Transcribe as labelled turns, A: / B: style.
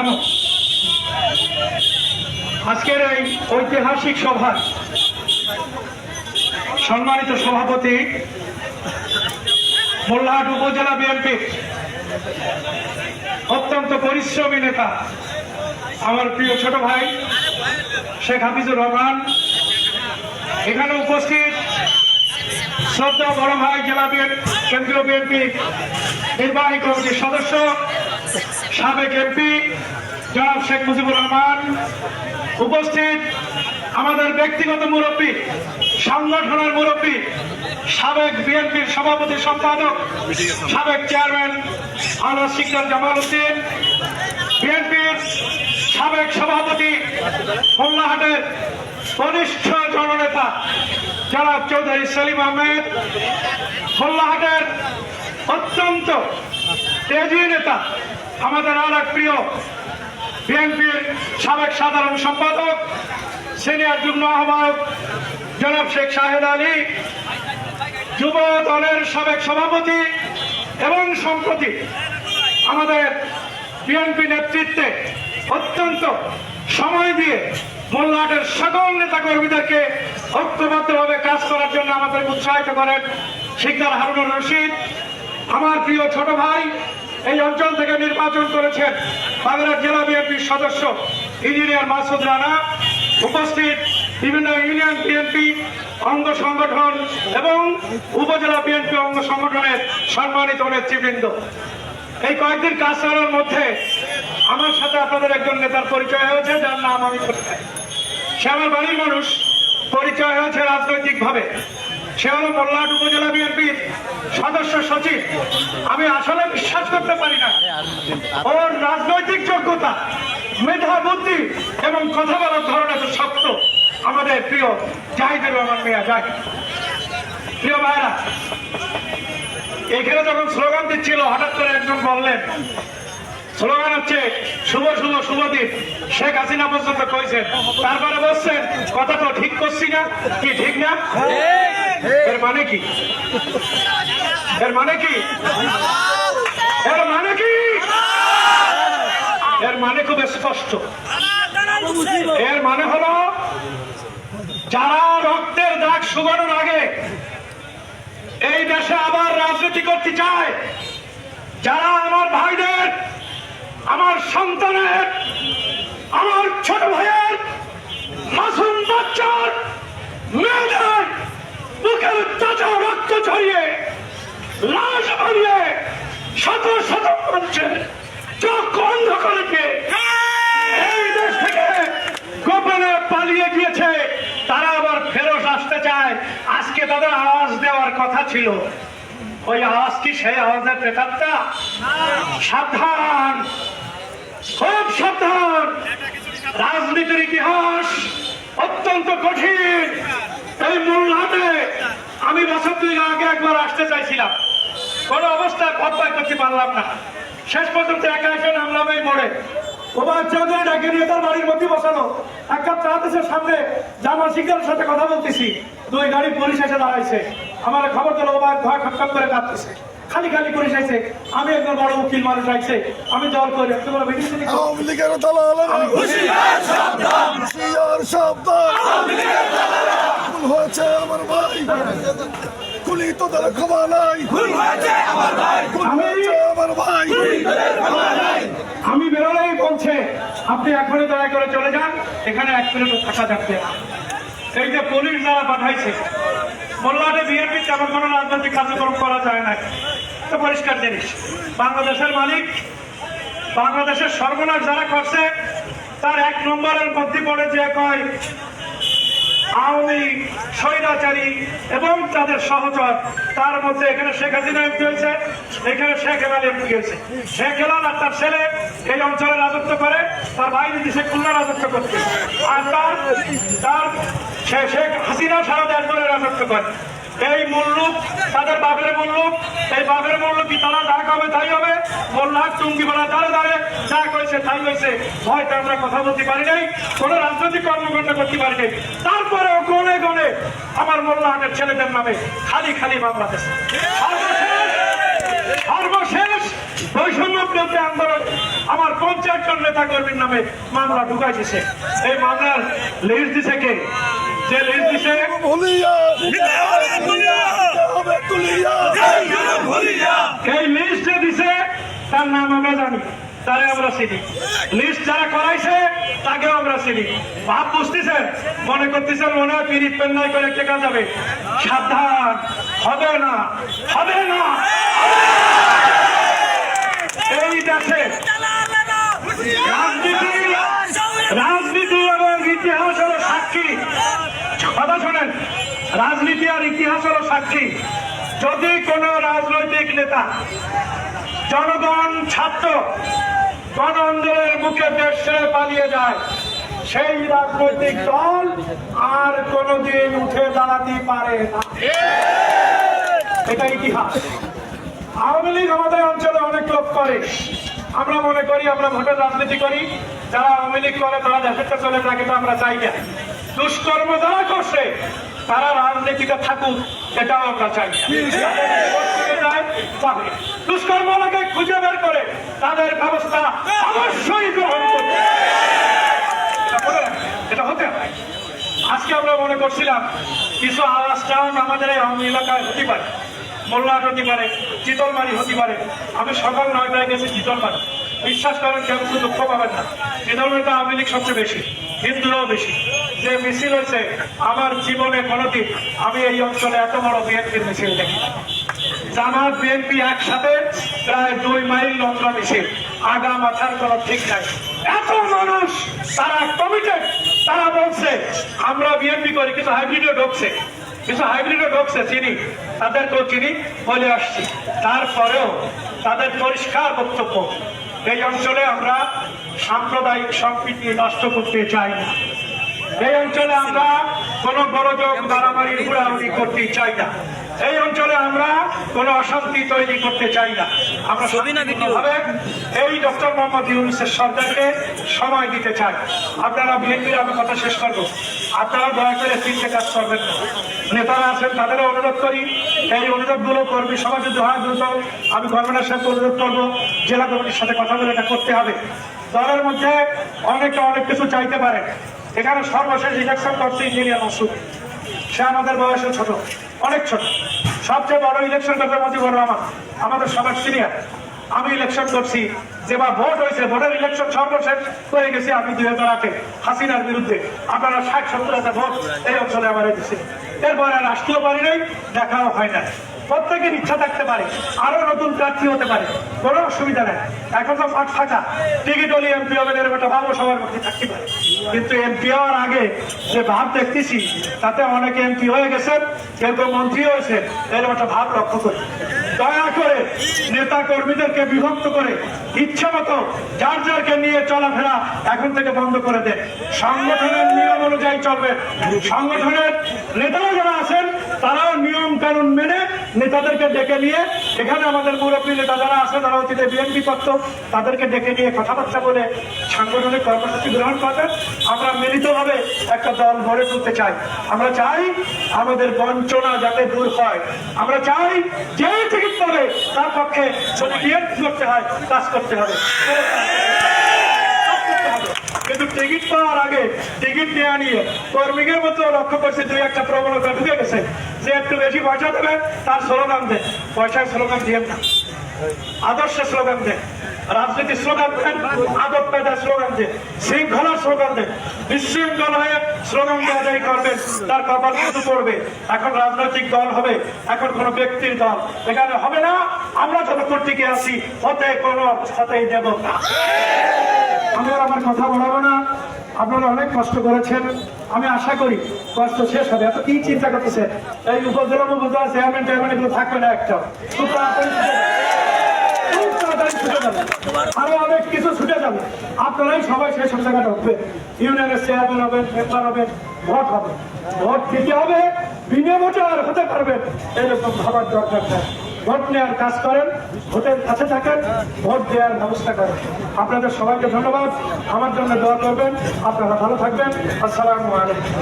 A: পাঠানো আজকের এই ঐতিহাসিক সভার সম্মানিত সভাপতি মোল্লাহাট উপজেলা বিএনপি অত্যন্ত পরিশ্রমী নেতা, আমার প্রিয় ছোট ভাই শেখ হাফিজুর রহমান। এখানে উপস্থিত শ্রদ্ধা বড় ভাই জেলা কেন্দ্রীয় বিএনপি নির্বাহী কমিটির সদস্য, সাবেক এমপি জনাব শেখ মুজিবুর রহমান, উপস্থিত আমাদের ব্যক্তিগত মুরব্বী, সংগঠনের মুরব্বী, সাবেক বিএনপির সভাপতি সম্পাদক, সাবেক চেয়ারম্যান আনোয়ার সিকদার জামাল উদ্দিন, বিএনপির সাবেক সভাপতি মোল্লাহাটের কনিষ্ঠ জননেতা জনাব চৌধুরী সেলিম আহমেদ মোল্লাহাটের অত্যন্ত তেজি নেতা, আমাদের আর এক প্রিয় বিএনপির সাবেক সাধারণ সম্পাদক, সিনিয়র যুগ্ম আহ্বায়ক জনাব শেখ শাহেদ আলী, যুব দলের সাবেক সভাপতি এবং সম্প্রতি আমাদের বিএনপি নেতৃত্বে অত্যন্ত সময় দিয়ে মোল্লাহাটের সকল নেতা কর্মীদেরকে ঐক্যবদ্ধভাবে কাজ করার জন্য আমাদের উৎসাহিত করেন শিকদার হারুনুর রশিদ। আমার প্রিয় ছোট ভাই, এই অঞ্চল নির্বাচন করেছেন বাংলার জেলা বিএনপির সদস্য ইঞ্জিনিয়ার মাসুদ রানা, উপস্থিত বিভিন্ন ইউনিয়ন বিএনপি অঙ্গ সংগঠন এবং উপজেলা বিএনপি অঙ্গ সংগঠনের সম্মানিত নেতৃবৃন্দ। এই কয়েকদিন কাজ চালানোর মধ্যে আমার সাথে আপনাদের একজন নেতার পরিচয় হয়েছে, যার নাম আমি সে আমার বাড়ির মানুষ, পরিচয় হয়েছে রাজনৈতিক ভাবে সে হলো মোল্লাহাট উপজেলা বিএনপির সদস্য সচিব। আমি আসলে বিশ্বাস করতে পারি না। ওর রাজনৈতিক যোগ্যতা, মেধা, বুদ্ধি এবং কথা বলার ধরন এত শক্ত। আমাদের প্রিয় জাহিদুর রহমান মিয়া জাহিদ প্রিয় ভাইরা, এখানে যখন স্লোগান দিচ্ছিল, হঠাৎ করে একজন বললেন, স্লোগান হচ্ছে, শুভ শুভ শুভ শেখ হাসিনা পর্যন্ত কইছেন। তারপরে বলছেন, কথা তো ঠিক করছি না। কি, ঠিক না? এর মানে কি? এর মানে কি? এর মানে কি? এর মানে খুব স্পষ্ট। এর মানে হলো যারা রক্তের দাগ শুকানোর আগে এই দেশে আবার রাজনীতি করতে চায় যারা আমার ভাইদের আমার সন্তানের আমার ছোট ভাইয়ের মাসুম বাচ্চার মেয়েদের বুকের তাজা রক্ত ছড়িয়ে লাশ বানিয়ে শত শত মানুষের চোখ অন্ধ করে দিয়ে এই দেশ থেকে গোপনে পালিয়ে গিয়েছে। তারা আবার ফেরত আসতে চায়। আজকে তাদের আওয়াজ দেওয়ার কথা ছিল। ওই আওয়াজ কি সেই আওয়াজের প্রেতাত্মা? সাবধান, খুব সাবধান। রাজনীতির ইতিহাস অত্যন্ত কঠিন এই মূলহাটে আমি বছর দুই একবার আসতে চাইছিলাম। কোন অবস্থায় ভদ্রায় করতে পারলাম না। শেষ পর্যন্ত একা একা নামলাম এই মোড়ে ওবার চৌধুরী ডাকে নিয়ে তার বাড়ির মধ্যে বসানো এক কাপ চা দেশের সামনে। জামাল শিকারের সাথে কথা বলতেছি। দুই গাড়ি পুলিশ এসে দাঁড়াইছে। আমার খবর দিল ওবার ঘর খটখট করে কাঁদতেছে। খালি খালি পুলিশ আইছে। আমি একজন বড় উকিল মানুষ আইছে। আমি দল করি। একটু বড় মিটিং মিটিং করি।
B: আওয়ামী লীগের দালালেরা। হুঁশিয়ার সাবধান। ভুল হয়েছে আমার ভাই। কুলি তোদের ক্ষমা নাই। ভুল হয়েছে আমার ভাই।
A: আমি বেরোলেই বলছে আপনি এখনই দয়া করে চলে যান এখানে এক মিনিট থাকা যাচ্ছে না। এই যে পুলিশ যারা পাঠাইছে মোল্লাটে বিএনপি তেমন কোনো রাজনৈতিক কার্যক্রম করা যায় না তো পরিষ্কার জিনিস বাংলাদেশের মালিক বাংলাদেশের সর্বনাশ যারা করছে তার এক নম্বরের মধ্যে পড়ে যে কয় আওয়ামী স্বৈরাচারী এবং তাদের সহচর, তার মধ্যে এখানে শেখ হাসিনা এমপি এখানে শেখ হেলাল এমপি হয়েছে। শেখ হেলাল আর তার ছেলে এই অঞ্চলে রাজত্ব করে, তার ভাই যদি শেখ খুলনা রাজত্ব করছে। আর তার তার শেখ হাসিনা সারা দেশ রাজত্ব করে। এই মুল্লুক তাদের বাপের মুল্লুক এই বাপের মুল্লুক কি তারা যা হবে তাই হবে? মোল্লার টুঙ্গি বলা দাঁড়ে দাঁড়ে, যা করেছে তাই হয়েছে। হয়তো আমরা কথা বলতে পারি নাই, কোন রাজনৈতিক কর্মকাণ্ড করতে পারি নাই। তারপরেও গনে গনে আমার মোল্লাহাটের ছেলেদের নামে খালি খালি মামলা সর্বশেষ বৈষম্য বিরোধী আন্দোলন আমার পঞ্চাশ জন নেতা কর্মীর নামে মামলা ঢুকাই দিছে এই মামলার লিস্ট দিছে কে?
B: ভুলিয়া হবে
A: এই লিস্ট দিছে তার নাম আমরা জানি তারে আমরা চিনি লিস্ট যারা করাইছে তাকেও আমরা চিনি ভাব বুঝতেছেন মনে করতেছেন মনে হয় পিরিত পেন্নাই করে টেকা যাবে সাবধান হবে না হবে না এই দেশে রাজনীতি রাজনীতি এবং ইতিহাস হলো সাক্ষী কথা রাজনীতি আর ইতিহাস হলো সাক্ষী। যদি কোন রাজনৈতিক নেতা, জনগণ ছাত্র গণ আন্দোলনের মুখে দেশ ছেড়ে পালিয়ে যায়, সেই রাজনৈতিক দল আর কোনোদিন উঠে দাঁড়াতে পারে না। এটা ইতিহাস। আওয়ামী লীগ আমাদের অঞ্চলে অনেক লোক করে। আমরা মনে করি, আমরা ভোটের রাজনীতি করি। যারা আওয়ামী লীগ করে, তারা দেশেরটা চলে যায় কিন্তু আমরা চাই না। দুষ্কর্ম যারা করছে, তারা রাজনীতিতে থাকুক এটাও আমরা চাই। দুষ্কর্মকে খুঁজে বের করে তাদের ব্যবস্থা অবশ্যই গ্রহণ এটা হতে আজকে আমরা মনে করছিলাম, কিছু আওয়াজ টাউন আমাদের এই এলাকায় হতে পারে। মোল্লাট হতে পারে, চিতলমারি হতে পারে। আমি সকাল নয়টায় গেছি চিতলমারি। বিশ্বাস করেন কেউ কিছু দুঃখ পাবেন না। চিতলমারিতে আওয়ামী লীগ সবচেয়ে বেশি, হিন্দুরাও বেশি। যে মিছিল হয়েছে আমার জীবনে কোনোদিন আমি এই অঞ্চলে এত বড় বিএনপির মিছিল দেখি জামাত, বিএনপি একসাথে প্রায় দুই মাইল লম্বা মিছিল। আগা মাথার কোনো ঠিক নাই। এত মানুষ, তারা কমিটেড তারা বলছে, আমরা বিএনপি করি, কিন্তু হাইব্রিডও ঢুকছে। কিছু হাইব্রিডও ঢুকছে, চিনি। তাদেরকেও চিনি, বলে আসছি। তারপরেও তাদের পরিষ্কার বক্তব্য এই অঞ্চলে আমরা সাম্প্রদায়িক সম্প্রীতি নষ্ট করতে চাই না। এই অঞ্চলে আমরা কোন বড় যোগ মারামারি ঘোরাঘুরি করতে চাই না। এই অঞ্চলে আমরা কোন অশান্তি তৈরি করতে চাই না। আমরা শান্তিপূর্ণভাবে এই ডক্টর মোহাম্মদ ইউনুসের সরকারকে সময় দিতে চাই। আপনারা বিএনপির আমি কথা শেষ করব। আপনারা দয়া করে তিনটে কাজ করবেন না। নেতারা আছেন তাদেরও অনুরোধ করি। এই অনুরোধগুলো কর্মী সমাজে দোহা দ্রুত আমি গভর্নমেন্টের সাথে অনুরোধ করব। জেলা কমিটির সাথে কথা বলে এটা করতে হবে। দলের মধ্যে অনেকে অনেক কিছু চাইতে পারে। এখানে সর্বশেষ ইলেকশন করছে ইঞ্জিনিয়ার মাসুদ সে আমাদের বয়সে ছোট। অনেক ছোট। সবচেয়ে বড় ইলেকশন করতে মুজিবুর রহমান আমাদের সবার সিনিয়র আমি ইলেকশন করছি। যে বা ভোট হয়েছে, ভোটের ইলেকশন সর্বশেষ হয়ে গেছে আমি দুই হাজার আটে হাসিনার বিরুদ্ধে। আপনারা ষাট, সত্তর হাজার ভোট এই অঞ্চলে আমার দিচ্ছে এরপরে রাষ্ট্রীয় পারি নেই, দেখাও হয় না প্রত্যেকের ইচ্ছা থাকতে পারে, আরও নতুন প্রার্থী হতে পারে, কোনো অসুবিধা নেই। এখন তো ফাঁক ফাঁকা টিকিট হলে এমপি হবে এরকম একটা ভাবো সবার মধ্যে থাকতে পারে। কিন্তু এমপি হওয়ার আগে যে ভাব দেখতেছি, তাতে অনেকে এমপি হয়ে গেছেন, কেউ কেউ মন্ত্রী হয়েছে এরকম একটা ভাব লক্ষ্য করি। দয়া করে নেতা কর্মীদেরকে বিভক্ত করে, ইচ্ছা মতো যার যারকে নিয়ে চলাফেরা এখন থেকে বন্ধ করে দেন। সংগঠনের নিয়ম অনুযায়ী চলবে। সংগঠনের নেতারা যারা আছেন, তারাও নিয়ম কানুন মেনে নেতাদেরকে ডেকে নিয়ে, এখানে আমাদের মুরব্বী নেতা যারা আছে, তারা অতীতে বিএনপি করত, তাদেরকে ডেকে নিয়ে কথাবার্তা বলে সাংগঠনিক কর্মসূচি গ্রহণ করবেন। আমরা মিলিতভাবে একটা দল গড়ে তুলতে চাই। আমরা চাই আমাদের বঞ্চনা যাতে দূর হয়। আমরা চাই যে টিকিট পাবে, তার পক্ষে যদি বিএনপি করতে হয়, কাজ করতে হবে। কিন্তু টিকিট পাওয়ার আগে টিকিট নেওয়া নিয়ে কর্মীদের মতো লক্ষ্য করছে, দুই একটা প্রবণতা ঢুকে গেছে। যে একটু বেশি পয়সা দেবে তার স্লোগান দেন। পয়সার স্লোগান দিয়ে না। আদর্শ স্লোগান দেন। রাজনীতির স্লোগান দেন। আদব পেদার স্লোগান দেন। শৃঙ্খলার স্লোগান দেন। বিশৃঙ্খল হয়ে স্লোগান দেওয়া করবেন তার কপাল কিন্তু পড়বে। এখন রাজনৈতিক দল হবে, এখন কোন ব্যক্তির দল। এখানে হবে না, আমরা যতক্ষণ টিকে আছি হতে কোনো অবস্থাতেই দেব না। আমি আর আমার কথা বলাবো না। আপনারা অনেক কষ্ট করেছেন। আমি আশা করি কষ্ট শেষ হবে। এত কি চিন্তা করতেছে? এই উপজেলা উপজেলা চেয়ারম্যান চেয়ারম্যান এগুলো থাকবে না একটা। খুব তাড়াতাড়ি ছুটে আরও অনেক কিছু ছুটে যাবে। আপনারাই সবাই সেই সব ঢুকবে। ইউনিয়নের চেয়ারম্যান হবেন, মেম্বার হবেন, ভোট হবে। ভোট দিতে হবে, বিনা ভোটে আর হতে পারবেন এরকম ভাবার দরকার ভোট নেওয়ার কাজ করেন, ভোটের কাছে থাকেন, ভোট দেওয়ার ব্যবস্থা করেন। আপনাদের সবাইকে ধন্যবাদ। আমার জন্য দোয়া করবেন। আপনারা ভালো থাকবেন। আসসালামু আলাইকুম।